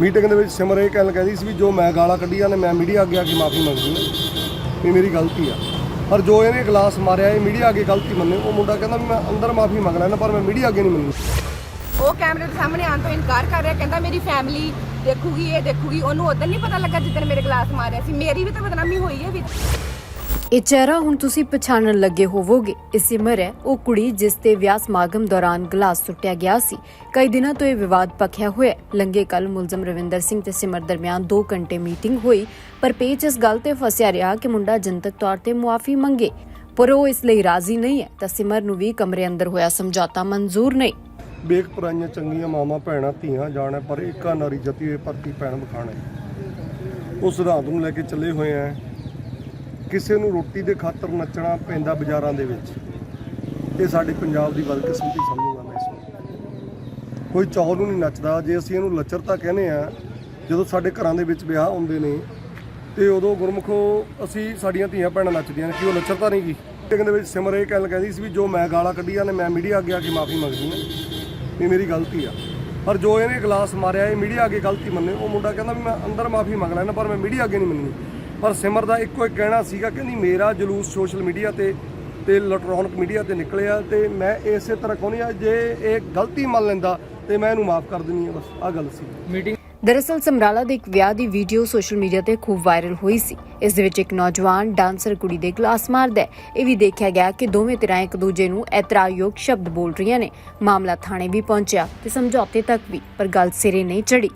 Meeting ਦੇ ਵਿੱਚ ਸਿਮਰ ਇਹ ਗੱਲ ਕਹਿੰਦੀ ਸੀ ਵੀ ਜੋ ਮੈਂ ਗਾਲਾਂ ਕੱਢੀਆਂ ਨੇ, ਮੈਂ ਮੀਡੀਆ ਅੱਗੇ ਆ ਕੇ ਮਾਫੀ ਮੰਗਦੀ ਹਾਂ। ਵੀ ਮੇਰੀ ਗਲਤੀ ਆ। ਪਰ ਜੋ ਇਹਨੇ ਗਲਾਸ ਮਾਰਿਆ, ਇਹ ਮੀਡੀਆ ਅੱਗੇ ਗਲਤੀ ਮੰਨੇ। ਉਹ ਮੁੰਡਾ ਕਹਿੰਦਾ ਵੀ ਮੈਂ ਅੰਦਰ ਮਾਫੀ ਮੰਗ ਲੈਣਾ ਪਰ ਮੈਂ ਮੀਡੀਆ ਅੱਗੇ ਨਹੀਂ ਮੰਨਣੀ ਉਹ ਕੈਮਰੇ ਦੇ ਸਾਹਮਣੇ ਆਉਣ ਤੋਂ ਇਨਕਾਰ ਕਰ ਰਿਹਾ, ਕਹਿੰਦਾ ਮੇਰੀ ਫੈਮਿਲੀ ਦੇਖੂਗੀ, ਇਹ ਦੇਖੂਗੀ। ਉਹਨੂੰ ਉਦੋਂ ਨਹੀਂ ਪਤਾ ਲੱਗਾ ਜਿੱਦਣ ਮੇਰੇ ਗਲਾਸ ਮਾਰਿਆ ਸੀ। ਮੇਰੀ ਵੀ ਤਾਂ ਬਦਨਾਮੀ ਹੋਈ ਹੈ ਵਿੱਚ। ਇਹ ਚਿਹਰਾ ਹੁਣ ਤੁਸੀਂ ਪਛਾਣਨ ਲੱਗੇ ਹੋਵੋਗੇ। ਇਹ ਸਿਮਰ ਹੈ, ਉਹ ਕੁੜੀ ਜਿਸ ਤੇ ਵਿਆਹ ਸਮਾਗਮ ਦੌਰਾਨ ਗਲਾਸ ਸੁੱਟਿਆ ਗਿਆ ਸੀ। ਕਈ ਦਿਨਾਂ ਤੋਂ ਇਹ ਵਿਵਾਦ ਪੱਖਿਆ ਹੋਇਆ ਹੈ। ਕੱਲ ਮੁਲਜ਼ਮ ਰਵਿੰਦਰ ਸਿੰਘ ਤੇ ਸਿਮਰ ਦਰਮਿਆਨ 2 ਘੰਟੇ ਮੀਟਿੰਗ ਹੋਈ, ਪਰ ਪੇਚ ਇਸ ਗੱਲ ਤੇ ਫਸਿਆ ਰਿਹਾ ਕਿ ਮੁੰਡਾ ਜਨਤਕ ਤੌਰ ਤੇ ਮੁਆਫੀ ਮੰਗੇ। ਪਰ ਉਹ ਇਸ ਲਈ ਰਾਜ਼ੀ ਨਹੀਂ ਹੈ, ਤਾਂ ਸਿਮਰ ਨੂੰ ਵੀ ਕਮਰੇ ਅੰਦਰ ਹੋਇਆ ਸਮਝੌਤਾ ਮਨਜ਼ੂਰ ਨਹੀਂ। ਬੇਕ ਪਰਾਈਆਂ ਚੰਗੀਆਂ ਮਾਵਾਂ, ਭੈਣਾਂ, ਧੀਆਂ ਜਾਣਾ, ਪਰ ਇੱਕਾ ਨਾਰੀ ਜਤੀ ਹੋਏ ਪਰਤੀ ਭੈਣ ਬਖਾਣੇ ਉਸ ਸਿਧਾਂਤ ਨੂੰ ਲੈ ਕੇ ਚੱਲੇ ਹੋਏ ਆ ਕਿਸੇ ਨੂੰ ਰੋਟੀ ਦੇ ਖਾਤਰ ਨੱਚਣਾ ਪੈਂਦਾ ਬਾਜ਼ਾਰਾਂ ਦੇ ਵਿੱਚ। ਇਹ ਸਾਡੇ ਪੰਜਾਬ ਦੀ ਬਦਕਿਸਮਤੀ ਸਮਝੂਗਾ ਮੈਂ ਇਸ ਨੂੰ ਕੋਈ ਚੌਲ ਨੂੰ ਨਹੀਂ ਨੱਚਦਾ। ਜੇ ਅਸੀਂ ਇਹਨੂੰ ਲੱਚਰਤਾ ਕਹਿੰਦੇ ਆ ਜਦੋਂ ਸਾਡੇ ਘਰਾਂ ਦੇ ਵਿੱਚ ਵਿਆਹ ਹੁੰਦੇ ਨੇ, ਤੇ ਉਦੋਂ ਗੁਰਮੁਖੋ ਅਸੀਂ ਸਾਡੀਆਂ ਧੀਆਂ ਭੈਣਾਂ ਨੱਚਦੀਆਂ ਨੇ, ਕਿ ਉਹ ਲੱਚਰਤਾ ਨਹੀਂ ਗੀ ਮੀਟਿੰਗ ਦੇ ਵਿੱਚ ਸਿਮਰ ਇਹ ਗੱਲ ਕਹਿੰਦੀ ਸੀ ਵੀ ਜੋ ਮੈਂ ਗਾਲਾਂ ਕੱਢੀਆਂ ਨੇ, ਮੈਂ ਮੀਡੀਆ ਅੱਗੇ ਆ ਕੇ ਮਾਫੀ ਮੰਗਦੀ ਹਾਂ। ਵੀ ਮੇਰੀ ਗਲਤੀ ਆ। ਪਰ ਜੋ ਇਹਨੇ ਗਲਾਸ ਮਾਰਿਆ, ਇਹ ਮੀਡੀਆ ਅੱਗੇ ਗਲਤੀ ਮੰਨੇ। ਉਹ ਮੁੰਡਾ ਕਹਿੰਦਾ ਵੀ ਮੈਂ ਅੰਦਰ ਮਾਫੀ ਮੰਗ ਲੈਣਾ ਪਰ ਮੈਂ ਮੀਡੀਆ ਅੱਗੇ ਨਹੀਂ ਮੰਨਣੀ ਪਰ ਸਿਮਰ ਦਾ ਇੱਕੋ ਇੱਕ ਕਹਿਣਾ ਸੀਗਾ ਕਹਿੰਦੀ ਮੇਰਾ ਜਲੂਸ ਸੋਸ਼ਲ ਮੀਡੀਆ ਤੇ ਤੇ ਇਲੈਕਟ੍ਰੋਨਿਕ ਮੀਡੀਆ ਤੇ ਨਿਕਲਿਆ ਤੇ ਮੈਂ ਇਸੇ ਤਰ੍ਹਾਂ ਕਹਿੰਦੀ ਆ ਜੇ ਇਹ ਗਲਤੀ ਮੰਨ ਲੈਂਦਾ ਤੇ ਮੈਂ ਇਹਨੂੰ ਮਾਫ ਕਰ ਦਿੰਦੀ ਆ ਬਸ ਆ ਗੱਲ ਸੀ। ਦਰਅਸਲ ਸਮਰਾਲਾ ਦੇ ਇੱਕ ਵਿਆਹ ਦੀ ਵੀਡੀਓ ਸੋਸ਼ਲ ਮੀਡੀਆ ਤੇ ਖੂਬ ਵਾਇਰਲ ਹੋਈ ਸੀ। ਇਸ ਦੇ ਵਿੱਚ ਇੱਕ ਨੌਜਵਾਨ ਡਾਂਸਰ ਕੁੜੀ ਦੇ ਗਲਾਸ ਮਾਰਦਾ ਹੈ। ਇਹ ਵੀ ਦੇਖਿਆ ਗਿਆ ਕਿ ਦੋਵੇਂ ਧਿਰਾਂ ਇੱਕ ਦੂਜੇ ਨੂੰ ਐਤਰਾਯੋਗ ਸ਼ਬਦ ਬੋਲ ਰਹੀਆਂ ਨੇ। ਮਾਮਲਾ ਥਾਣੇ ਵੀ ਪਹੁੰਚਿਆ ਤੇ ਸਮਝੌਤੇ ਤੱਕ ਵੀ, ਪਰ ਗੱਲ ਸਿਰੇ ਨਹੀਂ ਚੜੀ